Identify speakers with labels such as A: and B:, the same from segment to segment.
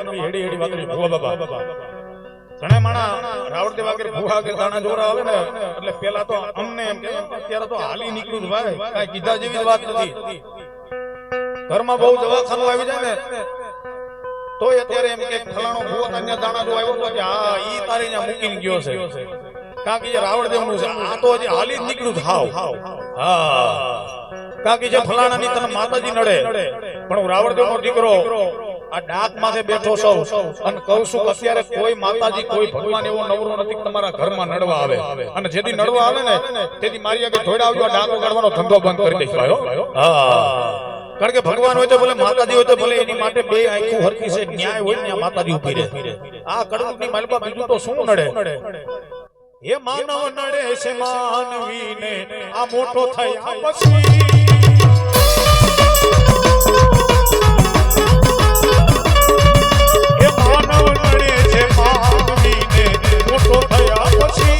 A: માનવી હેડી હેડી વાતરી ભૂવા બાબા ઘણા માણા રાવણદેવ આગળ ભૂવા કે દાણા જોરા આવે ને, એટલે પેલા તો અમને એમ કે, અત્યારે તો હાલી નીકળ્યું ભાઈ. કાઈ કીધા જેવી વાત નથી. ઘરમાં બહુ દવાખાનું આવી જાય ને તો અત્યારે એમ કે ફલાણો ભૂવો અન્ય દાણા જો આવ્યો કે હા ઈ તારી અહીંયા મૂકીને ગયો છે. કારણ કે જે રાવણદેવનું છે, આ તો હજી હાલી જ નીકળ્યું હાવ હાવ. હા. કારણ કે જે ફલાણાની તને માતાજી નડે, પણ હું રાવણદેવ નો દીકરો આ ડાક માથે બેઠો સૌ અને કહું છું અત્યારે કોઈ માતાજી, કોઈ ભગવાન એવો નવરો નથી તમારા ઘરમાં નડવા આવે. અને જેથી નડવા આવે ને, તેથી મારી આગળ ધોડા આવજો, આ ધંધો બંધ કરી દઈશ. કારણ કે ભગવાન હોય તો ભલે માતાજી હોય તો ભલે એની માટે બે આખું હરકી છે, ન્યાય હોય ને ત્યાં માતાજી ઊભી રહે. આ કડકની માલપા બીજું તો શું નડે? એ માનવ નડે છે માનવીને, આ મોટો થયા પછી. મોટો થયા પછી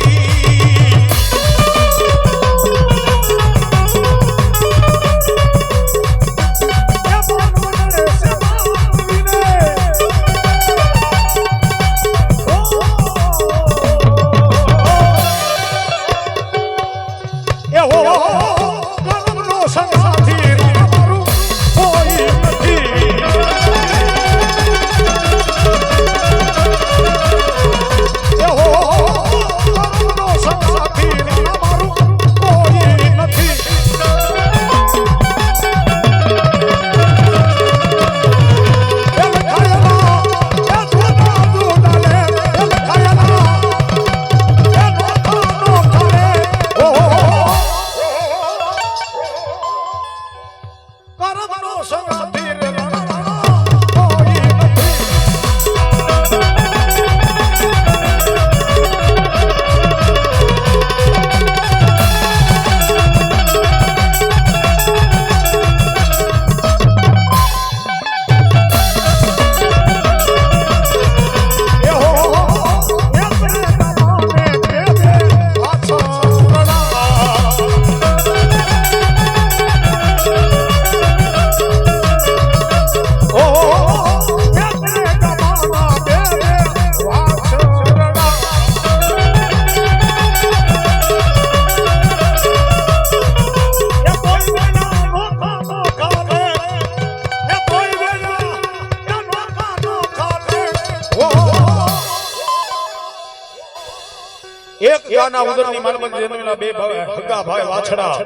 A: ગાના ઉદરની જન્મેલા બે ભાઈ હગા ભાઈ વાછડા.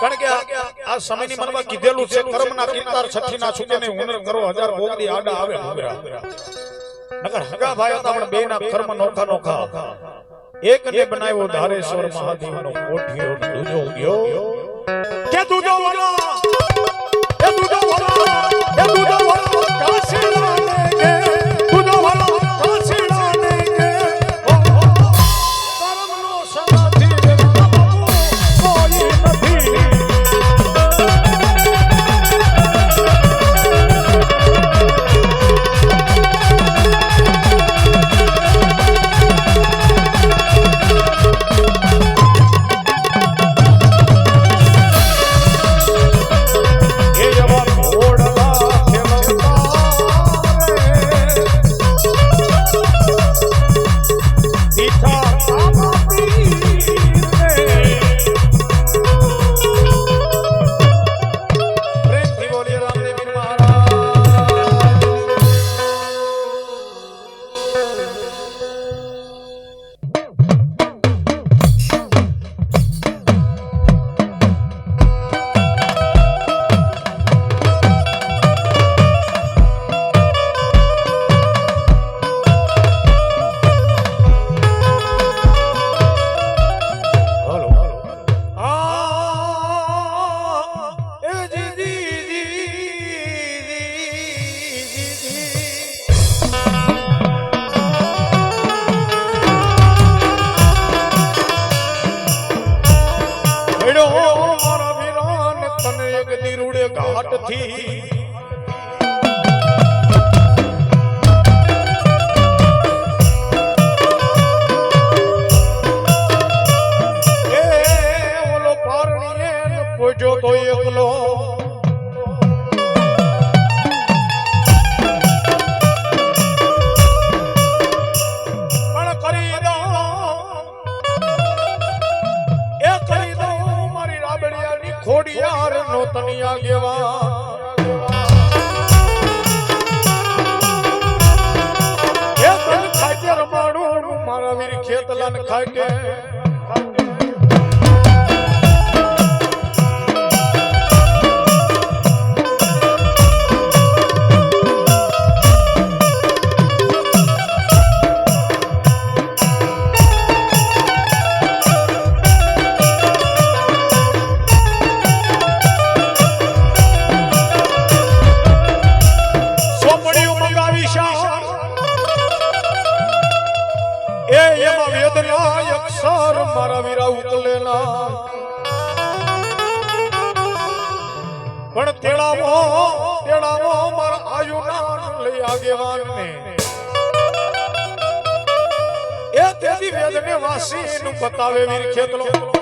A: કારણ કે આ- આ સમયની મનમાં કીધેલું છે, કર્મના કિરતાર છઠ્ઠીના છૂટે ને હુનર કરો હજાર ભોગડી આડા આવે ભૂગરા. નગર હગા ભાઈ હતા, પણ બે ના કર્મ નોખા નોખા. એક ને બનાવ્યો ધારેશ્વર મહાદેવનો કોઠિયો દુજો ગયો કે દુજો વાળા ખાટે વેદને વાસી નું બતાવે વીર ખેતલો.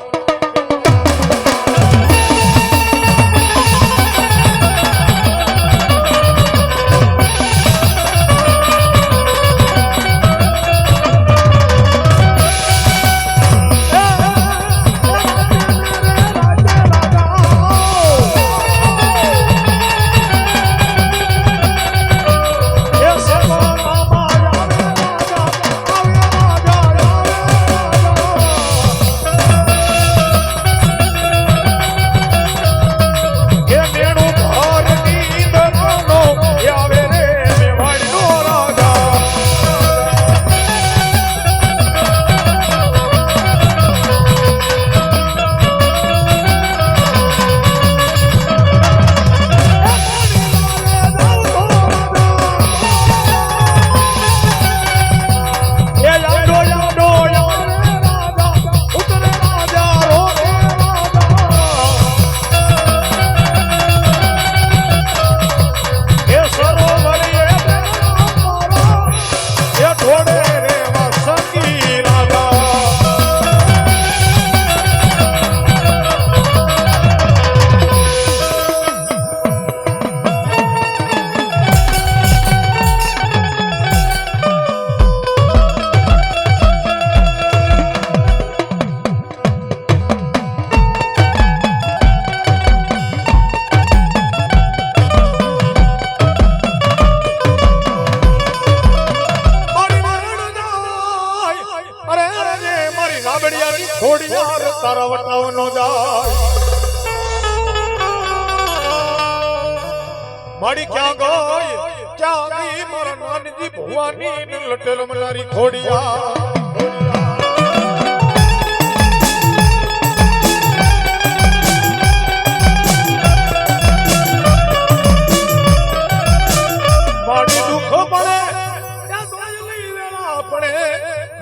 A: મારા નાનજી ભુવાની લટેલો લટેલ મલારી ખોડિયા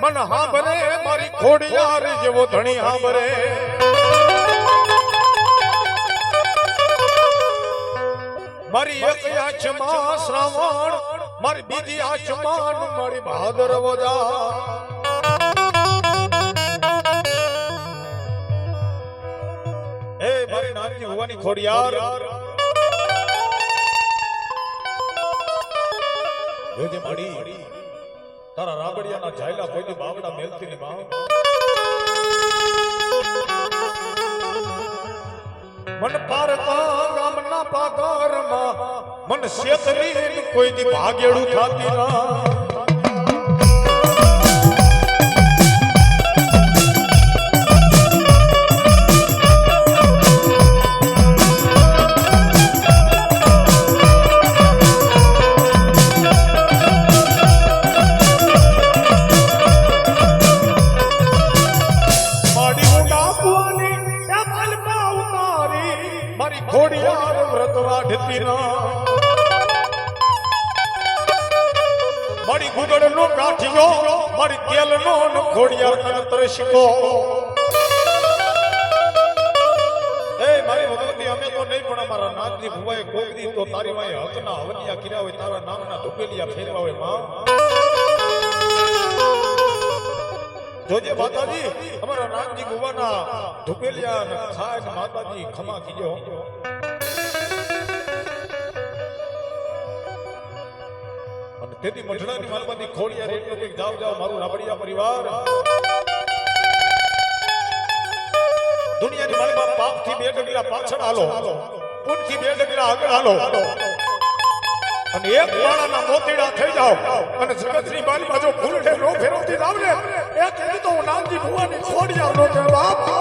A: મન હાંભરે મારી ખોડિયાર જેવો ધણી હાંભરે મારી એક આંખમાં શ્રાવણ મારી બીજી આસમાન મારી બહાદર વજા. એ મારી નાની ભુવાની ખોડિયાર. જોજે માડી, તારા રાબડિયાના જાયલા કોઈની બાવડા મેલતી ને બાવ. મન પાર ગામના પાગારમાં મન શેતરી કોઈ દી ભાગેડું ખાતી ના. ખોડિયાર વ્રત વાઢતી મારી ગુગળ નો કાઠિયો મારી તેલ નો ખોડિયાર શીખો એ મારી ભગવતી, અમે તો નહીં, પણ અમારા નાથજી ભુવાએ કોઈ દી તો તારી વાય હકના હવનિયા કર્યા હોય, તારા નામના ધુપેલિયા ફેરવા જોજે માતાજી. અમારા નાથજી ભુવાના ધુપેલિયા ને માતાજી ખમા કીજો. અને તેથી મઢડાની માલમાંથી ખોડિયા રે એટલું કંઈક જાવ જાવ મારું રાબડિયા પરિવાર. દુનિયાની માલમાં પાપથી બે ડગલા પાછળ હાલો. પૂનથી બે ડગલા આગળ હાલો. અને એક માળાના મોતીડા થઈ જાઓ. અને જગતની બારીમાં જો ફૂલડે નો ફેરવતી જાવ ને એ કીધું તો નાનજી ભુવાની છોડી આવનો કે બાપ